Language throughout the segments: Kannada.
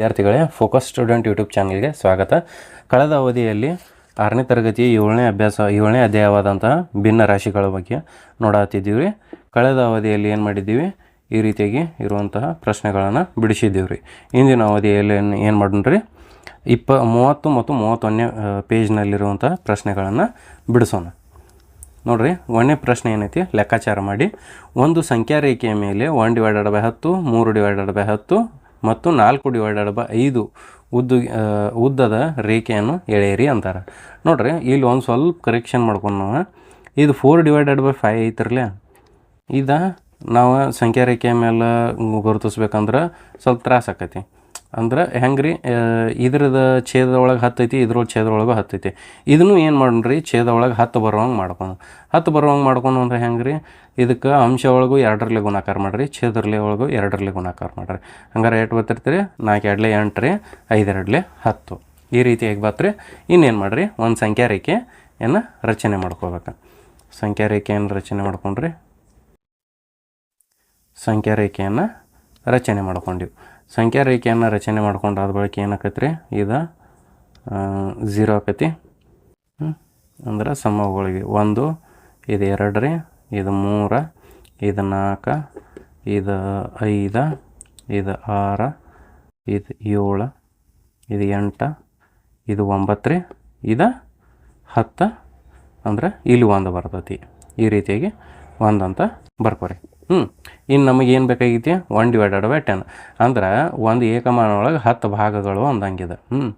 ವಿದ್ಯಾರ್ಥಿಗಳೇ ಫೋಕಸ್ ಸ್ಟೂಡೆಂಟ್ ಯೂಟ್ಯೂಬ್ ಚಾನಲ್ಗೆ ಸ್ವಾಗತ. ಕಳೆದ ಅವಧಿಯಲ್ಲಿ ಆರನೇ ತರಗತಿ ಏಳನೇ ಅಭ್ಯಾಸ, ಏಳನೇ ಅಧ್ಯಾಯವಾದಂತಹ ಭಿನ್ನ ರಾಶಿಗಳ ಬಗ್ಗೆ ನೋಡತ್ತಿದ್ದೀವಿ ಕಳೆದ ಅವಧಿಯಲ್ಲಿ ಏನು ಮಾಡಿದ್ದೀವಿ? ಈ ರೀತಿಯಾಗಿ ಇರುವಂತಹ ಪ್ರಶ್ನೆಗಳನ್ನು ಬಿಡಿಸಿದ್ದೀವಿ ರೀ ಇಂದಿನ ಅವಧಿಯಲ್ಲಿ ಏನು ಏನು ಮಾಡೋಣ್ರಿ? ಇಪ್ಪ, ಮೂವತ್ತು ಮತ್ತು ಮೂವತ್ತೊಂದನೇ ಪೇಜ್ನಲ್ಲಿರುವಂತಹ ಪ್ರಶ್ನೆಗಳನ್ನು ಬಿಡಿಸೋಣ. ನೋಡ್ರಿ, ಒಂದನೇ ಪ್ರಶ್ನೆ ಏನೈತಿ? ಲೆಕ್ಕಾಚಾರ ಮಾಡಿ. ಒಂದು ಸಂಖ್ಯಾ ರೇಖೆಯ ಮೇಲೆ ಒನ್ ಡಿವೈಡೆಡ್ ಬೈ ಹತ್ತು, ಮೂರು ಡಿವೈಡೆಡ್ ಬೈ ಹತ್ತು ಮತ್ತು ನಾಲ್ಕು ಡಿವೈಡೆಡ್ ಬೈ ಐದು ಉದ್ದು ಉದ್ದದ ರೇಖೆಯನ್ನು ಎಳೆಯಿರಿ ಅಂತಾರೆ. ನೋಡ್ರಿ, ಇಲ್ಲಿ ಒಂದು ಸ್ವಲ್ಪ ಕರೆಕ್ಷನ್ ಮಾಡ್ಕೊಂಡು ನಾವು. ಇದು ಫೋರ್ ಡಿವೈಡೆಡ್ ಬೈ ಫೈವ್ ಐತಿರಲ್ಲ ಇದು ನಾವು ಸಂಖ್ಯಾ ರೇಖೆಯ ಮೇಲೆ ಗುರುತಿಸ್ಬೇಕಂದ್ರೆ ಸ್ವಲ್ಪ ತ್ರಾಸ ಆಕೈತಿ. ಅಂದ್ರೆ ಹೆಂಗೆ ರೀ ಇದ್ರದ ಛೇದದೊಳಗೆ ಹತ್ತೈತಿ ಇದ್ರೊಳಗೆ ಛೇದೊಳಗೂ ಹತ್ತೈತಿ ಇದನ್ನು ಏನು ಮಾಡೋಣ್ರಿ ಛೇದ ಒಳಗೆ ಹತ್ತು ಬರೋವಂಗೆ ಮಾಡ್ಕೊಂಡು ಹತ್ತು ಬರೋವಂಗೆ ಮಾಡ್ಕೊಂಡು ಅಂದ್ರೆ ಹೆಂಗೆ ರೀ ಇದಕ್ಕೆ ಅಂಶ ಒಳಗೂ ಎರಡರಲ್ಲಿ ಗುಣಾಕಾರ ಮಾಡಿರಿ ಛೇದರ್ಲೆ ಒಳಗೂ ಎರಡರಲ್ಲಿ ಗುಣಾಕಾರ ಮಾಡಿರಿ. ಹಂಗಾರೆ ಎಷ್ಟು ಬರ್ತಿರ್ತೀರಿ ನಾಲ್ಕು ಎರಡಲೆ ಎಂಟು ರೀ ಐದೆರಡಲೆ ಹತ್ತು. ಈ ರೀತಿಯಾಗಿ ಬಾತ್ರಿ, ಇನ್ನೇನು ಮಾಡಿರಿ, ಒಂದು ಸಂಖ್ಯಾ ರೇಖೆಯನ್ನು ರಚನೆ ಮಾಡ್ಕೋಬೇಕು. ಸಂಖ್ಯಾ ರೇಖೆಯನ್ನು ರಚನೆ ಮಾಡ್ಕೊಂಡ್ರಿ, ಸಂಖ್ಯಾ ರೇಖೆಯನ್ನು ರಚನೆ ಮಾಡ್ಕೊಂಡಿವಿ. ಸಂಖ್ಯಾ ರೇಖೆಯನ್ನು ರಚನೆ ಮಾಡ್ಕೊಂಡಾದ ಬಳಿಕ ಏನಾಕತ್ತೆ ರೀ ಇದು ಝೀರೋ ಆಕೈತಿ? ಅಂದ್ರೆ ಸಮಗಳಿಗೆ ಒಂದು, ಇದು ಎರಡು ರೀ, ಇದು ಮೂರು, ಇದು ನಾಲ್ಕು, ಇದು ಐದು, ಇದು ಆರು, ಇದು ಏಳು, ಇದು ಎಂಟು, ಇದು ಒಂಬತ್ತು ರೀ, ಇದು ಹತ್ತು, ಅಂದ್ರೆ ಇಲ್ಲಿ ಒಂದು ಬರ್ತೈತಿ. ಈ ರೀತಿಯಾಗಿ ಒಂದು ಅಂತ ಬರ್ಕೋರಿ. ಹ್ಞೂ ಇನ್ನು ನಮಗೆ ಏನು ಬೇಕಾಗೈತಿ ಒನ್ ಡಿವೈಡೆಡ್ ಬೈ ಟೆನ್ ಅಂದ್ರೆ ಒಂದು ಏಕಮಾನ ಒಳಗೆ ಹತ್ತು ಭಾಗಗಳು ಅಂದಂಗಿದೆ. ಹ್ಞೂ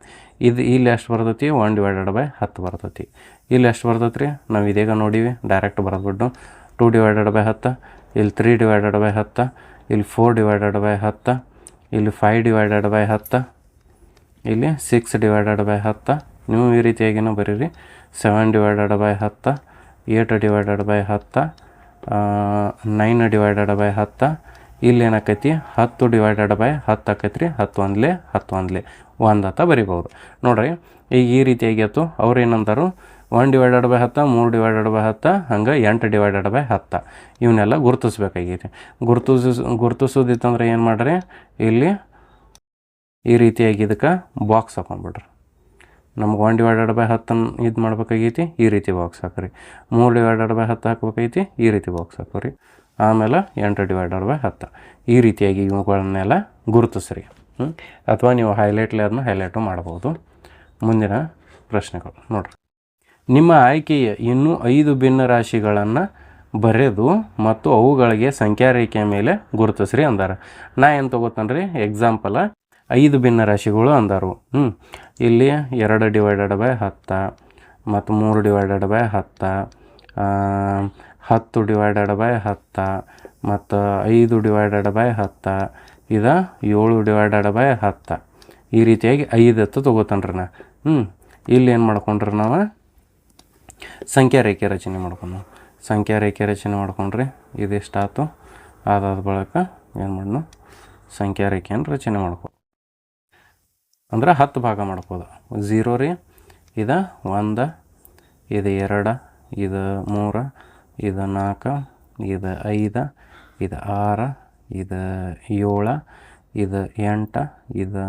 ಇದು ಇಲ್ಲಿ ಎಷ್ಟು ಬರ್ತೈತಿ? ಒನ್ ಡಿವೈಡೆಡ್ ಬೈ ಹತ್ತು ಬರ್ತೈತಿ. ಇಲ್ಲಿ ಎಷ್ಟು ಬರ್ತೈತಿ ರೀ ನಾವು ಇದೀಗ ನೋಡೀವಿ. ಡೈರೆಕ್ಟ್ ಬರೆದ್ಬಿಟ್ಟು ಟೂ ಡಿವೈಡೆಡ್ ಬೈ ಹತ್ತು, ಇಲ್ಲಿ ತ್ರೀ ಡಿವೈಡೆಡ್ ಬೈ ಹತ್ತು, ಇಲ್ಲಿ ಫೋರ್ ಡಿವೈಡೆಡ್ ಬೈ ಹತ್ತು, ಇಲ್ಲಿ ಫೈವ್ ಡಿವೈಡೆಡ್ ಬೈ ಹತ್ತು, ಇಲ್ಲಿ ಸಿಕ್ಸ್ ಡಿವೈಡೆಡ್ ಬೈ ಹತ್ತು. ನೀವು ಈ ರೀತಿಯಾಗಿನೂ ಬರೀರಿ. ಸೆವೆನ್ ಡಿವೈಡೆಡ್ ಬೈ ಹತ್ತು ಏಟ್ ಡಿವೈಡೆಡ್ ಬೈ ಹತ್ತು ನೈನ್ ಡಿವೈಡೆಡ್ ಬೈ ಹತ್ತು. ಇಲ್ಲಿ ಏನಾಕೈತಿ? ಹತ್ತು ಡಿವೈಡೆಡ್ ಬೈ ಹತ್ತು ಆಕೈತಿ ರೀ ಹತ್ತು ಒಂದ್ಲೆ ಹತ್ತು ಒಂದ್ಲೆ. ಒಂದು ಅಂತ ಬರಿಬೋದು ನೋಡ್ರಿ ಈಗ ಈ ರೀತಿಯಾಗಿ ಆಯ್ತು ಅವ್ರು ಏನಂತಾರು ಒನ್ ಡಿವೈಡೆಡ್ ಬೈ ಹತ್ತು, ಮೂರು ಡಿವೈಡೆಡ್ ಬೈ ಹತ್ತು, ಹಂಗೆ ಎಂಟು ಡಿವೈಡೆಡ್ ಬೈ ಹತ್ತು. ಇವನ್ನೆಲ್ಲ ಗುರುತಿಸ್ಬೇಕಾಗೈತಿ. ಗುರುತಿಸ್, ಗುರುತಿಸೋದಿತ್ತಂದ್ರೆ ಏನು ಮಾಡ್ರಿ? ಇಲ್ಲಿ ಈ ರೀತಿಯಾಗಿ ಇದಕ್ಕೆ ಬಾಕ್ಸ್ ಹಾಕೊಂಡ್ಬಿಡ್ರಿ. ನಮ್ಗೆ ಒನ್ ಡಿವೈಡೆಡ್ ಬೈ ಹತ್ತನ್ನು ಇದು ಮಾಡ್ಬೇಕಾಗೈತಿ, ಈ ರೀತಿ ಬಾಕ್ಸ್ ಹಾಕ್ರಿ. ಮೂರು ಡಿವೈಡೆಡ್ ಬೈ ಹತ್ತು ಹಾಕ್ಬೇಕೈತಿ ಈ ರೀತಿ ಬಾಕ್ಸ್ ಹಾಕೋರಿ ಆಮೇಲೆ ಎಂಟು ಡಿವೈಡೆಡ್ ಬೈ ಹತ್ತು. ಈ ರೀತಿಯಾಗಿ ಇವುಗಳನ್ನೆಲ್ಲ ಗುರುತಿಸ್ರಿ. ಅಥವಾ ನೀವು ಹೈಲೈಟ್ಲೆ ಅದನ್ನ ಹೈಲೈಟು ಮಾಡ್ಬೋದು. ಮುಂದಿನ ಪ್ರಶ್ನೆಗಳು ನೋಡ್ರಿ. ನಿಮ್ಮ ಆಯ್ಕೆಯ ಇನ್ನೂ ಐದು ಭಿನ್ನ ರಾಶಿಗಳನ್ನು ಬರೆದು ಮತ್ತು ಅವುಗಳಿಗೆ ಸಂಖ್ಯಾ ರೇಖೆಯ ಮೇಲೆ ಗುರುತಿಸ್ರಿ ಅಂದಾರೆ. ನಾ ಏನು ತೊಗೋತಾನೆ ರೀ ಎಕ್ಸಾಂಪಲ ಐದು ಭಿನ್ನ ರಾಶಿಗಳು ಅಂದರು. ಹ್ಞೂ ಇಲ್ಲಿ ಎರಡು ಡಿವೈಡೆಡ್ ಬೈ ಹತ್ತು ಮತ್ತು ಮೂರು ಡಿವೈಡೆಡ್ ಬೈ ಹತ್ತು ಹತ್ತು ಡಿವೈಡೆಡ್ ಬೈ ಹತ್ತು ಮತ್ತು ಐದು ಡಿವೈಡೆಡ್ ಬೈ ಹತ್ತು, ಇದು ಏಳು ಡಿವೈಡೆಡ್ ಬೈ ಹತ್ತು. ಈ ರೀತಿಯಾಗಿ ಐದು ಹತ್ತು ತೊಗೋತಾನ್ರಿ ನಾ. ಹ್ಞೂ ಇಲ್ಲಿ ಏನು ಮಾಡ್ಕೊಂಡ್ರಿ ನಾವು? ಸಂಖ್ಯಾ ರೇಖೆ ರಚನೆ ಮಾಡ್ಕೊಂಡು ಸಂಖ್ಯಾ ರೇಖೆ ರಚನೆ ಮಾಡ್ಕೊಂಡ್ರಿ, ಇದಿಷ್ಟಾತು. ಅದಾದ ಬಳಿಕ ಏನು ಮಾಡೋಣ ಸಂಖ್ಯಾ ರೇಖೆಯನ್ನು ರಚನೆ ಮಾಡ್ಕೊ ಅಂದ್ರೆ ಹತ್ತು ಭಾಗ ಮಾಡ್ಬೋದು. ಝೀರೋ ರೀ, ಇದು ಒಂದು, ಇದು ಎರಡು, ಇದು ಮೂರು, ಇದು ನಾಲ್ಕು, ಇದು ಐದು, ಇದು ಆರು, ಇದು ಏಳು, ಇದು ಎಂಟು, ಇದು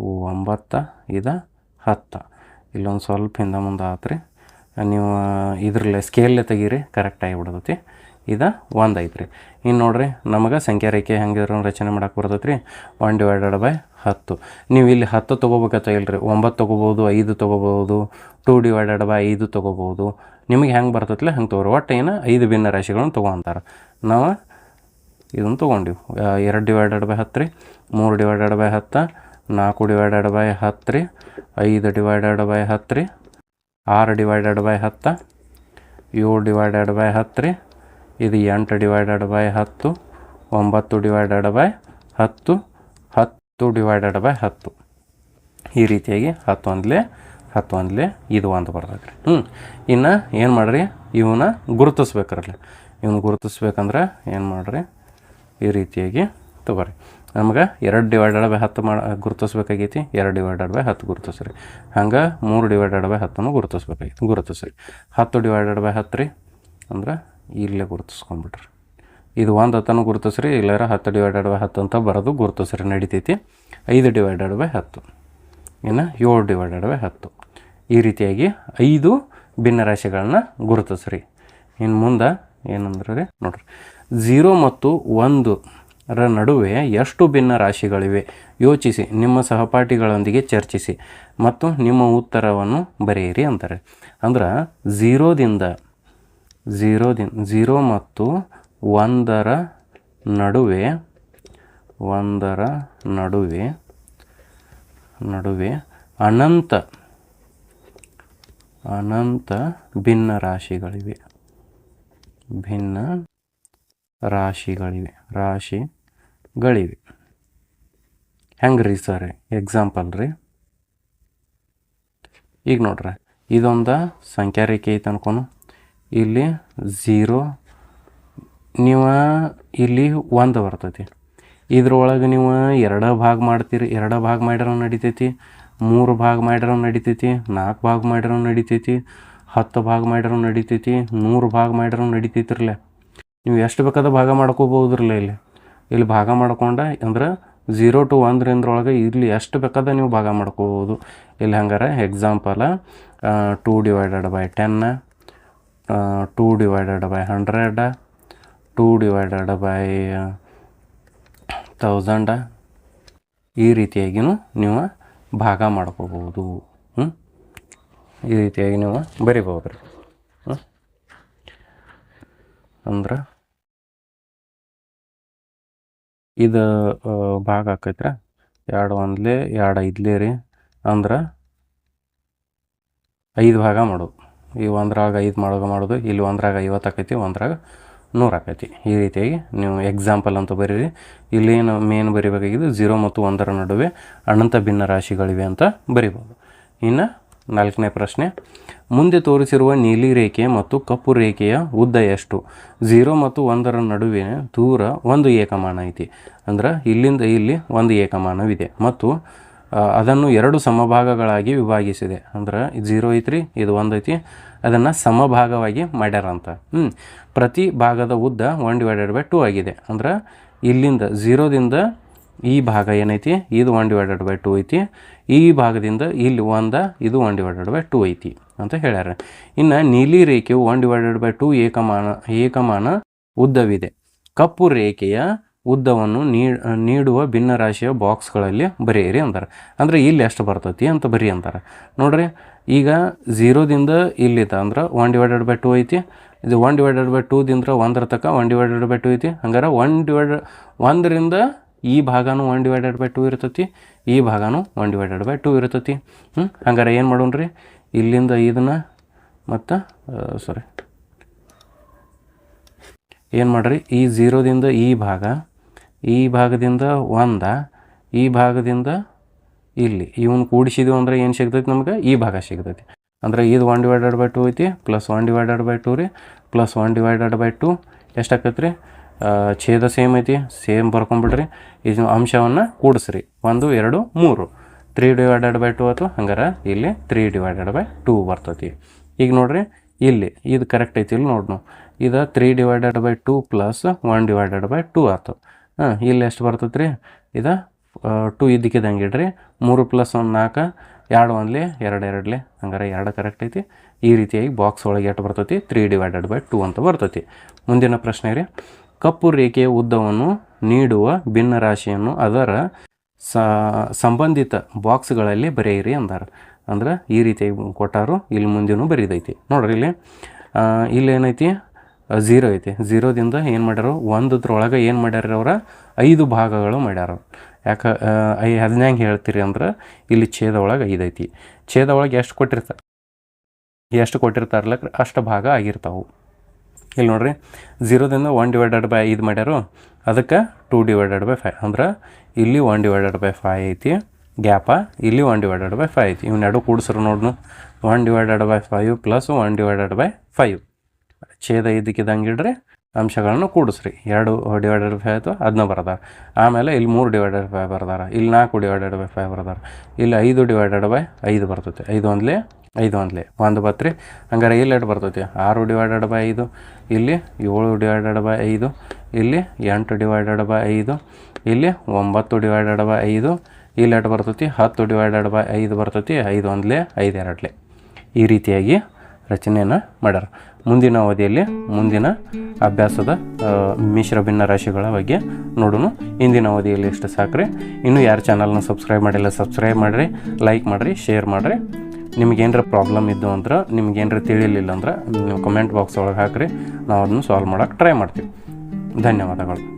ಒಂಬತ್ತು, ಇದು ಹತ್ತು. ಇಲ್ಲೊಂದು ಸ್ವಲ್ಪ ಹಿಂದೆ ಮುಂದೆ ಆತ್ರಿ. ನೀವು, ಇದ್ರಲ್ಲೇ ಸ್ಕೇಲ್ಲೇ ತೆಗೀರಿ ಕರೆಕ್ಟಾಗಿ ಬಿಡ್ತೈತಿ. ಇದು ಒಂದು ಐತ್ರಿ. ಇನ್ನು ನೋಡ್ರಿ, ನಮಗೆ ಸಂಖ್ಯಾ ರೇಖೆ ಹೆಂಗಿದ್ರು ರಚನೆ ಮಾಡೋಕೆ ಬರ್ತೈತೆ ರೀ ಒನ್ ಡಿವೈಡೆಡ್ ಬೈ ಹತ್ತು. ನೀವು ಇಲ್ಲಿ ಹತ್ತು ತೊಗೋಬೇಕತ್ತ ಇಲ್ರಿ ಒಂಬತ್ತು ತೊಗೋಬೋದು ಐದು ತೊಗೋಬೋದು ಟೂ ಡಿವೈಡೆಡ್ ಬೈ ಐದು ತೊಗೋಬೋದು ನಿಮಗೆ ಹೆಂಗೆ ಬರ್ತೈತಿಲ್ಲ ಹಂಗೆ ತೊಗೊರಿ. ಒಟ್ಟು ಏನು ಐದು ಭಿನ್ನ ರಾಶಿಗಳನ್ನು ತೊಗೊಂತಾರೆ. ನಾವು ಇದನ್ನು ತೊಗೊಂಡಿವಿ. ಎರಡು ಡಿವೈಡೆಡ್ ಬೈ ಹತ್ತು ರೀ, ಮೂರು ಡಿವೈಡೆಡ್ ಬೈ ಹತ್ತು, ನಾಲ್ಕು ಡಿವೈಡೆಡ್ ಬೈ ಹತ್ತು ರೀ, ಐದು ಡಿವೈಡೆಡ್ ಬೈ ಹತ್ತು ರೀ, ಆರು ಡಿವೈಡೆಡ್ ಬೈ ಹತ್ತು, ಏಳು ಡಿವೈಡೆಡ್ ಬೈ ಹತ್ತು ರೀ ಇದು ಎಂಟು ಡಿವೈಡೆಡ್ ಬೈ ಹತ್ತು, ಒಂಬತ್ತು ಡಿವೈಡೆಡ್ ಬೈ ಹತ್ತು ಹತ್ತು ಡಿವೈಡೆಡ್ ಬೈ ಹತ್ತು. ಈ ರೀತಿಯಾಗಿ ಹತ್ತು ಒಂದ್ಲೆ ಹತ್ತು ಒಂದ್ಲೆ ಇದು ಒಂದು ಬರ್ತೈತೆ ರೀ ಹ್ಞೂ ಇನ್ನು ಏನು ಮಾಡಿರಿ? ಇವನ್ನ ಗುರುತಿಸ್ಬೇಕ್ರಲ್ಲಿ. ಇವನ್ನ ಗುರುತಿಸ್ಬೇಕಂದ್ರೆ ಏನು ಮಾಡಿರಿ? ಈ ರೀತಿಯಾಗಿ ತಗೋರಿ. ನಮ್ಗೆ ಎರಡು ಡಿವೈಡೆಡ್ ಬೈ ಹತ್ತು ಮಾಡಿ, ಗುರುತಿಸ್ಬೇಕಾಗೈತಿ. ಎರಡು ಡಿವೈಡೆಡ್ ಬೈ ಹತ್ತು ಗುರುತಿಸ್ರಿ. ಹಂಗೆ ಮೂರು ಡಿವೈಡೆಡ್ ಬೈ ಹತ್ತನ್ನು ಗುರುತಿಸ್ಬೇಕಾಗಿತ್ತು ಗುರುತಿಸ್ರಿ. ಹತ್ತು ಡಿವೈಡೆಡ್ ಬೈ ಹತ್ತು ರೀ. ಅಂದ್ರೆ ಇಲ್ಲೇ ಗುರುತಿಸ್ಕೊಂಡ್ಬಿಟ್ರಿ. ಇದು ಒಂದು ಹತ್ತನ್ನು ಗುರುತಿಸ್ರಿ, ಇಲ್ಲಾರ ಹತ್ತು ಡಿವೈಡೆಡ್ ಬೈ ಹತ್ತು ಅಂತ ಬರೋದು ಗುರುತಿಸ್ರಿ, ನಡಿತೈತಿ. ಐದು ಡಿವೈಡೆಡ್ ಬೈ ಹತ್ತು. ಇನ್ನು ಏಳು ಡಿವೈಡೆಡ್ ಬೈ ಹತ್ತು. ಈ ರೀತಿಯಾಗಿ ಐದು ಭಿನ್ನರಾಶಿಗಳನ್ನ ಗುರುತಿಸ್ರಿ. ಇನ್ನು ಮುಂದೆ ಏನಂದ್ರೆ ರೀ, ನೋಡ್ರಿ. ಝೀರೋ ಮತ್ತು ಒಂದು ರ ನಡುವೆ ಎಷ್ಟು ಭಿನ್ನ ರಾಶಿಗಳಿವೆ ಯೋಚಿಸಿ, ನಿಮ್ಮ ಸಹಪಾಠಿಗಳೊಂದಿಗೆ ಚರ್ಚಿಸಿ ಮತ್ತು ನಿಮ್ಮ ಉತ್ತರವನ್ನು ಬರೆಯಿರಿ ಅಂತಾರೆ. ಅಂದ್ರೆ ಝೀರೋದಿಂದ ಝೀರೋದಿಂದ ಝೀರೋ ಮತ್ತು ಒಂದರ ನಡುವೆ ಒಂದರ ನಡುವೆ ನಡುವೆ ಅನಂತ ಅನಂತ ಭಿನ್ನ ರಾಶಿಗಳಿವೆ. ಭಿನ್ನ ರಾಶಿಗಳಿವೆ ರಾಶಿಗಳಿವೆ. ಹೆಂಗೆ ರೀ ಸರ್ ಎಕ್ಸಾಂಪಲ್ ರೀ? ಈಗ ನೋಡ್ರಿ, ಇದೊಂದು ಸಂಖ್ಯಾ ರೇಖೆ ಐತೆ ಅನ್ಕೊನು ಇಲ್ಲಿ ಝೀರೋ ನೀವು ಇಲ್ಲಿ ಒಂದು ಬರ್ತೈತಿ. ಇದ್ರೊಳಗೆ ನೀವು ಎರಡು ಭಾಗ ಮಾಡ್ತೀರಿ, ಎರಡು ಭಾಗ ಮಾಡ್ಯಾರ ನಡಿತೈತಿ, ಮೂರು ಭಾಗ ಮಾಡ್ಯಾರ ನಡಿತೈತಿ, ನಾಲ್ಕು ಭಾಗ ಮಾಡ್ಯಾರ ನಡಿತೈತಿ, ಹತ್ತು ಭಾಗ ಮಾಡ್ಯಾರ ನಡಿತೈತಿ, ನೂರು ಭಾಗ ಮಾಡ್ಯಾರ ನಡಿತೈತಿರ್ಲೆ ನೀವು ಎಷ್ಟು ಬೇಕಾದ ಭಾಗ ಮಾಡ್ಕೋಬೋದ್ರಲ್ಲ ಇಲ್ಲಿ. ಇಲ್ಲಿ ಭಾಗ ಮಾಡ್ಕೊಂಡ ಅಂದ್ರೆ ಝೀರೋ ಟು ಒಂದ್ರಿಂದ್ರೊಳಗೆ ಇಲ್ಲಿ ಎಷ್ಟು ಬೇಕಾದ ನೀವು ಭಾಗ ಮಾಡ್ಕೋಬೋದು ಇಲ್ಲಿ ಹಂಗಾರೆ example two divided by ten two divided by hundred two divided by thousand ಈ ರೀತಿಯಾಗಿ ನೀವು ಭಾಗ ಮಾಡ್ಕೋಬೋದು ಈ ರೀತಿಯಾಗಿ ನೀವು ಬರಿಬೋದು ರೀ. ಹ್ಞೂ ಅಂದ್ರೆ ಇದು ಭಾಗ ಆಕೈತ್ರ? ಎರಡು ಒಂದ್ಲೆ, ಎರಡು ಐದ್ಲೇ ರೀ. ಅಂದ್ರೆ ಐದು ಭಾಗ ಮಾಡೋದು ಈ ಒಂದ್ರಾಗ ಐದು ಮಾಡೋದು ಮಾಡೋದು, ಇಲ್ಲಿ ಒಂದ್ರಾಗ ಐವತ್ತು ಆಕೈತಿ, ಒಂದ್ರಾಗ ನೂರು ಆಕೈತಿ. ಈ ರೀತಿಯಾಗಿ ನೀವು ಎಕ್ಸಾಂಪಲ್ ಅಂತ ಬರೀರಿ. ಇಲ್ಲೇನು ಮೇನ್ ಬರಿಬೇಕಾಗಿದ್ದು ಝೀರೋ ಮತ್ತು ಒಂದರ ನಡುವೆ ಅನಂತ ಭಿನ್ನ ರಾಶಿಗಳಿವೆ ಅಂತ ಬರಿಬೋದು. ಇನ್ನು ನಾಲ್ಕನೇ ಪ್ರಶ್ನೆ, ಮುಂದೆ ತೋರಿಸಿರುವ ನೀಲಿ ರೇಖೆ ಮತ್ತು ಕಪ್ಪು ರೇಖೆಯ ಉದ್ದ ಎಷ್ಟು? ಝೀರೋ ಮತ್ತು ಒಂದರ ನಡುವೆ ದೂರ ಒಂದು ಏಕಮಾನ ಐತಿ. ಅಂದ್ರೆ ಇಲ್ಲಿಂದ ಇಲ್ಲಿ ಒಂದು ಏಕಮಾನವಿದೆ. ಮತ್ತು ಅದನ್ನು ಎರಡು ಸಮಭಾಗಗಳಾಗಿ ವಿಭಾಗಿಸಿದೆ. ಅಂದ್ರೆ ಝೀರೋ ಐತ್ರಿ, ಇದು ಒಂದು ಐತಿ. ಅದನ್ನು ಸಮಭಾಗವಾಗಿ ಮಾಡ್ಯಾರಂತ ಹ್ಞೂ ಪ್ರತಿ ಭಾಗದ ಉದ್ದ ಒನ್ ಡಿವೈಡೆಡ್ ಬೈ ಟೂ ಆಗಿದೆ. ಅಂದ್ರೆ ಇಲ್ಲಿಂದ ಝೀರೋದಿಂದ ಈ ಭಾಗ ಏನೈತಿ? ಇದು ಒನ್ ಡಿವೈಡೆಡ್ ಬೈ ಟೂ ಐತಿ. ಈ ಭಾಗದಿಂದ ಇಲ್ಲಿ ಒಂದ, ಇದು ಒನ್ ಡಿವೈಡೆಡ್ ಬೈ ಟೂ ಐತಿ ಅಂತ ಹೇಳ್ಯಾರ. ಇನ್ನು ನೀಲಿ ರೇಖೆಯು ಒನ್ ಡಿವೈಡೆಡ್ ಬೈ ಟೂ ಏಕಮಾನ ಏಕಮಾನ ಉದ್ದವಿದೆ. ಕಪ್ಪು ರೇಖೆಯ ಉದ್ದವನ್ನು ನೀಡುವ ಭಿನ್ನರಾಶಿಯ ಬಾಕ್ಸ್ಗಳಲ್ಲಿ ಬರೆಯಿರಿ ಅಂತಾರೆ. ಅಂದರೆ ಇಲ್ಲಿ ಎಷ್ಟು ಬರ್ತೈತಿ ಅಂತ ಬರಿ ಅಂತಾರೆ. ನೋಡ್ರಿ, ಈಗ ಝೀರೋದಿಂದ ಇಲ್ಲಿತ ಅಂದ್ರೆ ಒನ್ ಡಿವೈಡೆಡ್ ಬೈ ಟೂ ಐತಿ. ಇದು ಒನ್ ಡಿವೈಡೆಡ್ ಬೈ ಟೂದಿಂದ ಒಂದರ ತನಕ ಒನ್ ಡಿವೈಡೆಡ್ ಬೈ ಟು ಐತಿ. ಹಂಗಾರೆ ಒನ್ ಡಿವೈಡ್ ಒಂದರಿಂದ ಈ ಭಾಗನೂ ಒನ್ ಡಿವೈಡೆಡ್ ಬೈ ಟೂ ಇರ್ತೈತಿ. ಈ ಭಾಗನೂ ಒನ್ ಡಿವೈಡೆಡ್ ಬೈ ಟೂ ಇರ್ತೈತಿ. ಹ್ಞೂ ಹಂಗಾರೆ ಏನು ಮಾಡೋಣ್ರಿ ಇಲ್ಲಿಂದ ಇದನ್ನು ಮತ್ತು ಸಾರಿ ಏನು ಮಾಡ್ರಿ? ಈ ಝೀರೋದಿಂದ ಈ ಭಾಗ ಈ ಭಾಗದಿಂದ ಒಂದ, ಈ ಭಾಗದಿಂದ ಇಲ್ಲಿ. ಇವನ್ ಕೂಡಿಸಿದ್ವು ಅಂದ್ರೆ ಏನು ಸಿಗ್ತೈತಿ ನಮ್ಗೆ? ಈ ಭಾಗ ಸಿಗ್ತೈತಿ. ಅಂದ್ರೆ ಇದು ಒನ್ ಡಿವೈಡೆಡ್ ಬೈ ಟು ಐತಿ plus one divided by two ರೀ plus one divided by two ಎಷ್ಟಾಕೈತೆ ರೀ ಛೇದ ಸೇಮ್ ಐತಿ ಸೇಮ್ ಬರ್ಕೊಂಬಿಡ್ರಿ. ಇದು ಅಂಶವನ್ನು ಕೂಡಿಸ್ರಿ. ಒಂದು, ಎರಡು, ಮೂರು. ತ್ರೀ ಡಿವೈಡೆಡ್ ಬೈ ಟು ಅಥವಾ ಹಂಗಾರೆ ಇಲ್ಲಿ ತ್ರೀ ಡಿವೈಡೆಡ್ ಬೈ ಟೂ ಬರ್ತೈತಿ. ಈಗ ನೋಡ್ರಿ, ಇಲ್ಲಿ, ಇದು ಕರೆಕ್ಟ್ ಐತಿ ಇಲ್ಲಿ ನೋಡಿ ಇದು three divided by two plus one divided by two ಆಯ್ತು ಹಾಂ, ಇಲ್ಲಿ ಎಷ್ಟು ಬರ್ತೈತೆ ರೀ ಇದು ಟು ಇದ್ದಕ್ಕಿದ್ದಂಗೆ ಇಡ್ರಿ. ಮೂರು ಪ್ಲಸ್ ಒಂದು ನಾಲ್ಕು, ಎರಡು ಒಂದ್ಲಿ, ಎರಡು ಎರಡ್ಲಿ. ಹಂಗಾರೆ ಎರಡು ಕರೆಕ್ಟ್ ಐತಿ. ಈ ರೀತಿಯಾಗಿ ಬಾಕ್ಸ್ ಒಳಗೆ ಎಷ್ಟು ಬರ್ತೈತಿ? ತ್ರೀ ಡಿವೈಡೆಡ್ ಬೈ ಟೂ ಅಂತ ಬರ್ತೈತಿ. ಮುಂದಿನ ಪ್ರಶ್ನೆ ರೀ. ಕಪ್ಪು ರೇಖೆಯ ಉದ್ದವನ್ನು ನೀಡುವ ಭಿನ್ನ ರಾಶಿಯನ್ನು ಅದರ ಸಂಬಂಧಿತ ಬಾಕ್ಸ್ಗಳಲ್ಲಿ ಬರೆಯಿರಿ ಅಂದಾರ. ಅಂದ್ರೆ ಈ ರೀತಿಯಾಗಿ ಕೊಟ್ಟಾರು. ಇಲ್ಲಿ ಮುಂದಿನೂ ಬರೀದೈತಿ. ನೋಡ್ರಿ ಇಲ್ಲಿ. ಇಲ್ಲೇನೈತಿ ಝೀರೋ ಐತಿ. ಝೀರೋದಿಂದ ಏನು ಮಾಡ್ಯಾರ? ಒಂದದ್ರೊಳಗೆ ಏನು ಮಾಡ್ಯಾರ ಅವ್ರ? ಐದು ಭಾಗಗಳು ಮಾಡ್ಯಾರ. ಯಾಕೆ ಐ ಅದನ್ನ ಹೆಂಗೆ ಹೇಳ್ತೀರಿ ಅಂದ್ರೆ ಇಲ್ಲಿ ಛೇದ ಒಳಗೆ ಐದು ಐತಿ. ಛೇದ ಒಳಗೆ ಎಷ್ಟು ಕೊಟ್ಟಿರ್ತಾರೆ ಎಷ್ಟು ಕೊಟ್ಟಿರ್ತಾರಲ್ಲ ಅಷ್ಟು ಭಾಗ ಆಗಿರ್ತಾವೆ. ಇಲ್ಲಿ ನೋಡ್ರಿ ಝೀರೋದಿಂದ ಒನ್ ಡಿವೈಡೆಡ್ ಬೈ ಐದು ಮಾಡ್ಯಾರು. ಅದಕ್ಕೆ ಟೂ ಡಿವೈಡೆಡ್ ಬೈ ಫೈ ಅಂದ್ರೆ ಇಲ್ಲಿ ಒನ್ ಡಿವೈಡೆಡ್ ಬೈ ಫೈವ್ ಐತಿ. ಗ್ಯಾಪ ಇಲ್ಲಿ ಒನ್ ಡಿವೈಡೆಡ್ ಬೈ ಫೈವ್ ಐತಿ. ಇವ್ನೆರಡು ಕೂಡಿಸ್ರು ನೋಡ್ನು. One divided by five plus one divided by five ಛೇದ ಇದಕ್ಕಿದಂಗೆ ಇಡ್ರಿ ಅಂಶಗಳನ್ನು ಕೂಡಿಸ್ರಿ. ಎರಡು ಡಿವೈಡೆಡ್ ಬೈ ಫೈವ್ ಆಯಿತು ಅದನ್ನ ಬರ್ದಾರ. ಆಮೇಲೆ ಇಲ್ಲಿ ಮೂರು ಡಿವೈಡೆಡ್ ಬೈ ಬರ್ದಾರ. ಇಲ್ಲಿ ನಾಲ್ಕು ಡಿವೈಡೆಡ್ ಬೈ ಫೈ ಬರ್ದಾರ. ಇಲ್ಲಿ ಐದು ಡಿವೈಡೆಡ್ ಬೈ ಐದು ಬರ್ತೈತೆ. ಐದು ಒಂದ್ಲಿ ಐದು ಒಂದ್ಲಿ. ಒಂದು ಬತ್ರಿ. ಹಂಗಾರೆ ಇಲ್ಲಿ ಎರಡು ಬರ್ತೈತಿ? ಆರು ಡಿವೈಡೆಡ್ ಬೈ ಐದು. ಇಲ್ಲಿ ಏಳು ಡಿವೈಡೆಡ್ ಬೈ ಐದು. ಇಲ್ಲಿ ಎಂಟು ಡಿವೈಡೆಡ್ ಬೈ ಐದು. ಇಲ್ಲಿ ಒಂಬತ್ತು ಡಿವೈಡೆಡ್ ಬೈ ಐದು. ಇಲ್ಲಿ ಎರಡು ಬರ್ತೈತಿ? ಹತ್ತು ಡಿವೈಡೆಡ್ ಬೈ ಐದು ಬರ್ತೈತಿ. ಐದು ಒಂದ್ಲೆ ಐದು ಎರಡ್ಲಿ ಈ ರೀತಿಯಾಗಿ ರಚನೆಯನ್ನು ಮಾಡ್ಯಾರ. ಮುಂದಿನ ಅವಧಿಯಲ್ಲಿ ಮುಂದಿನ ಅಭ್ಯಾಸದ ಮಿಶ್ರ ಭಿನ್ನ ರಾಶಿಗಳ ಬಗ್ಗೆ ನೋಡೋಣ. ಇಂದಿನ ಅವಧಿಯಲ್ಲಿ ಇಷ್ಟು ಸಾಕ್ರಿ. ಇನ್ನೂ ಯಾರು ಚಾನಲ್ನ ಸಬ್ಸ್ಕ್ರೈಬ್ ಮಾಡಿಲ್ಲ ಸಬ್ಸ್ಕ್ರೈಬ್ ಮಾಡಿರಿ ಲೈಕ್ ಮಾಡಿರಿ ಶೇರ್ ಮಾಡಿರಿ. ನಿಮ್ಗೇನರ ಪ್ರಾಬ್ಲಮ್ ಇದ್ದು ಅಂದ್ರೆ ನಿಮ್ಗೇನರ ತಿಳಿಲಿಲ್ಲ ಅಂದ್ರೆ, ನೀವು ಕಮೆಂಟ್ ಬಾಕ್ಸ್ ಒಳಗೆ ಹಾಕಿರಿ. ನಾವು ಅದನ್ನು ಸಾಲ್ವ್ ಮಾಡೋಕ್ಕೆ ಟ್ರೈ ಮಾಡ್ತೀವಿ. ಧನ್ಯವಾದಗಳು.